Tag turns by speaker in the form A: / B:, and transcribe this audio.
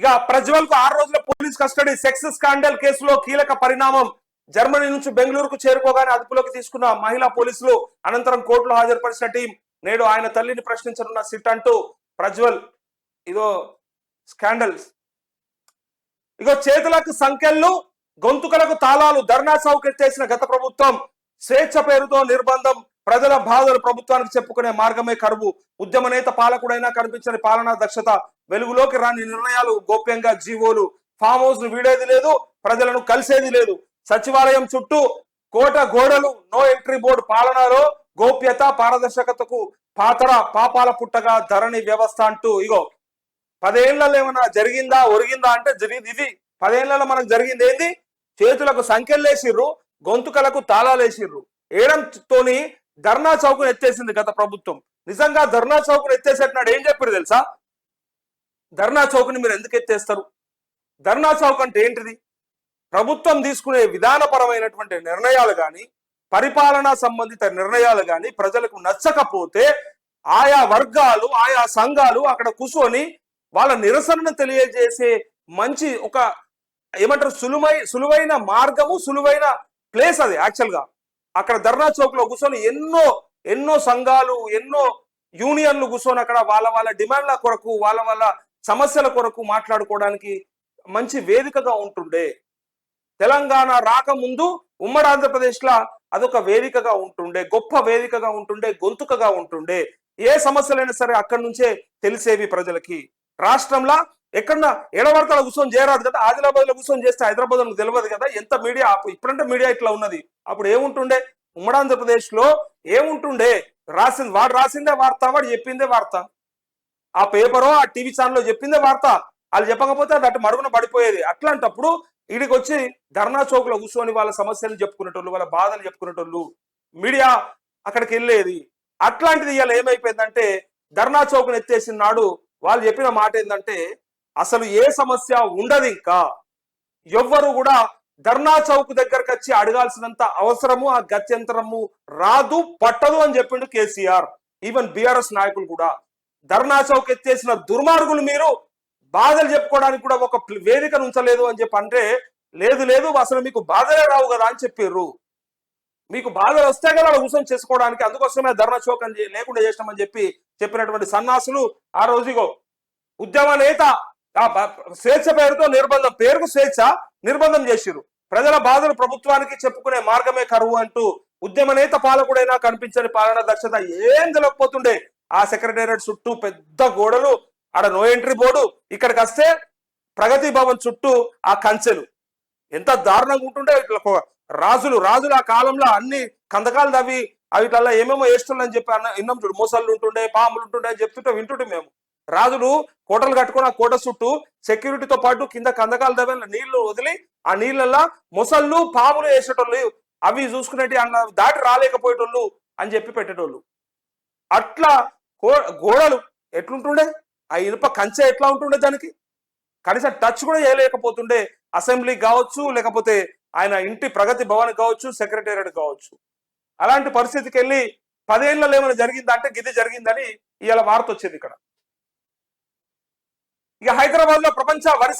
A: ఇక ప్రజ్వల్కు ఆరు రోజుల పోలీస్ కస్టడీ సెక్స్ స్కాండల్ కేసులో కీలక పరిణామం. జర్మనీ నుంచి బెంగళూరుకు చేరుకోగానే అదుపులోకి తీసుకున్న మహిళా పోలీసులు అనంతరం కోర్టులో హాజరుపరిచిన టీం నేడు ఆయన తల్లిని ప్రశ్నించనున్న సిట్ అంటూ ప్రజ్వల్ ఇదో స్కాండల్స్ ఇగో చేతులకు సంఖ్యలు గొంతుకలకు తాళాలు ధర్నా చౌకెత్తేసిన గత ప్రభుత్వం స్వేచ్ఛ పేరుతో నిర్బంధం ప్రజల బాధలు ప్రభుత్వానికి చెప్పుకునే మార్గమే కరువు. ఉద్యమ నేత పాలకుడైనా కనిపించని పాలనా దక్షత వెలుగులోకి రాని నిర్ణయాలు గోప్యంగా జీవోలు ఫామ్ హౌస్ వీడేది లేదు ప్రజలను కలిసేది లేదు. సచివాలయం చుట్టూ కోట గోడలు నో ఎంట్రీ బోర్డు పాలనలో గోప్యత పారదర్శకతకు పాతర పాపాల పుట్టగా ధరణి వ్యవస్థ అంటూ ఇగో పదేళ్ళలో ఏమైనా జరిగిందా ఒరిగిందా అంటే జరిగింది ఇది పదేళ్ళలో మనకు జరిగింది ఏంది? చేతులకు సంఖ్యలు గొంతుకలకు తాళాలు వేసిర్రు. ఏడంతోని ధర్నా చౌకును ఎత్తేసింది గత ప్రభుత్వం. నిజంగా ధర్నా చౌకును ఎత్తేసేటన్నాడు ఏం చెప్పారు తెలుసా? ధర్నా చౌక్ని మీరు ఎందుకు ఎత్తేస్తారు? ధర్నా చౌక్ అంటే ఏంటిది? ప్రభుత్వం తీసుకునే విధానపరమైనటువంటి నిర్ణయాలు కానీ పరిపాలనా సంబంధిత నిర్ణయాలు కానీ ప్రజలకు నచ్చకపోతే ఆయా వర్గాలు ఆయా సంఘాలు అక్కడ కూర్చొని వాళ్ళ నిరసనను తెలియజేసే మంచి ఒక ఏమంటారు సులువై సులువైన మార్గము సులువైన ప్లేస్ అది యాక్చువల్గా. అక్కడ ధర్నా చౌక్లో కూర్చొని ఎన్నో ఎన్నో సంఘాలు ఎన్నో యూనియన్లు కూర్చొని అక్కడ వాళ్ళ వాళ్ళ డిమాండ్ల కొరకు వాళ్ళ వాళ్ళ సమస్యల కొరకు మాట్లాడుకోవడానికి మంచి వేదికగా ఉంటుండే. తెలంగాణ రాకముందు ఉమ్మడి ఆంధ్రప్రదేశ్లో అదొక వేదికగా ఉంటుండే గొప్ప వేదికగా ఉంటుండే గొంతుకగా ఉంటుండే. ఏ సమస్యలైనా సరే అక్కడి నుంచే తెలిసేవి ప్రజలకి. రాష్ట్రంలో ఎక్కడన్నా ఎడవర్తల కూర్చొని చేయరాదు కదా ఆదిలాబాద్లో కూర్చొని చేస్తే హైదరాబాద్లో తెలియదు కదా ఎంత మీడియా ఇప్పుడంటే మీడియా ఇట్లా ఉన్నది. అప్పుడు ఏముంటుండే? ఉమ్మడి ఆంధ్రప్రదేశ్లో ఏముంటుండే? రాసింది వాడు రాసిందే వార్త వాడు చెప్పిందే వార్త. ఆ పేపరో ఆ టీవీ ఛానల్లో చెప్పిందే వార్త. వాళ్ళు చెప్పకపోతే అది అటు మరుగున పడిపోయేది. అట్లాంటప్పుడు ఇడికి వచ్చి ధర్నా చౌక్లో కూర్చొని వాళ్ళ సమస్యలు చెప్పుకునేటోళ్ళు వాళ్ళ బాధలు చెప్పుకునేటోళ్ళు మీడియా అక్కడికి వెళ్ళేది. అట్లాంటిది ఇవాళ ఏమైపోయిందంటే ధర్నా చౌక్ ఎత్తేసిన నాడు వాళ్ళు చెప్పిన మాట ఏంటంటే అసలు ఏ సమస్య ఉండదు ఇంకా. ఎవ్వరు కూడా ధర్నా చౌక్ దగ్గరకు వచ్చి అడగాల్సినంత అవసరము ఆ గత్యంతరము రాదు పట్టదు అని చెప్పిండు కేసీఆర్. ఈవెన్ బీఆర్ఎస్ నాయకులు కూడా. ధర్నా చౌక్ ఎత్తేసిన దుర్మార్గులు మీరు. బాధలు చెప్పుకోవడానికి కూడా ఒక వేదికను ఉంచలేదు అని చెప్పి అంటే లేదు లేదు అసలు మీకు బాధలే రావు కదా అని చెప్పారు మీకు బాధలు వస్తే కదా అలా కూర్చొని చేసుకోవడానికి అందుకోసమే ధర్నా చౌక్ అని లేకుండా చేసినామని చెప్పి చెప్పినటువంటి సన్నాసులు ఆ రోజుగో ఉద్యమ నేత ఆ స్వేచ్ఛ పేరుతో నిర్బంధం పేరుకు స్వేచ్ఛ నిర్బంధం చేసిరు ప్రజల బాధలు ప్రభుత్వానికి చెప్పుకునే మార్గమే కరువు అంటూ ఉద్యమ నేత పాలకుడైనా కనిపించని పాలన దక్షత ఏం తెలియకపోతుండే ఆ సెక్రటేరియట్ చుట్టూ పెద్ద గోడలు ఆడ నో ఎంట్రీ బోర్డు ఇక్కడికి వస్తే ప్రగతి భవన్ చుట్టూ ఆ కంచెలు. ఎంత దారుణంగా ఉంటుండే ఇట్లా రాజులు రాజులు ఆ కాలంలో అన్ని కందకాలు తవ్వి అవి ఏమేమో ఏమేమో అని చెప్పి అన్న ఇన్నం చూడు మోసళ్ళు ఉంటుండే పాములు ఉంటుండే అని చెప్తుంటే వింటుంటే మేము. రాజులు కోటలు కట్టుకుని ఆ కోట చుట్టూ సెక్యూరిటీతో పాటు కింద కందకాలు తవ్వి నీళ్ళు వదిలి ఆ నీళ్ళల్లో మొసళ్ళు పాములు వేసేటోళ్ళు అవి చూసుకునేటి అన్న దాటి రాలేకపోయేటోళ్ళు అని చెప్పి పెట్టేటోళ్ళు. అట్లా గోడలు ఎట్లుంటుండే? ఆ ఇనుప కంచె ఎట్లా ఉంటుండే దానికి? కనీసం టచ్ కూడా చేయలేకపోతుండే అసెంబ్లీ కావచ్చు లేకపోతే ఆయన ఇంటి ప్రగతి భవన్ కావచ్చు సెక్రటేరియట్ కావచ్చు. అలాంటి పరిస్థితికి వెళ్ళి పదేళ్ళలో ఏమైనా జరిగిందా అంటే గిది జరిగిందని ఇవాళ వార్త వచ్చేది ఇక్కడ. ఇక హైదరాబాద్లో ప్రపంచ వరి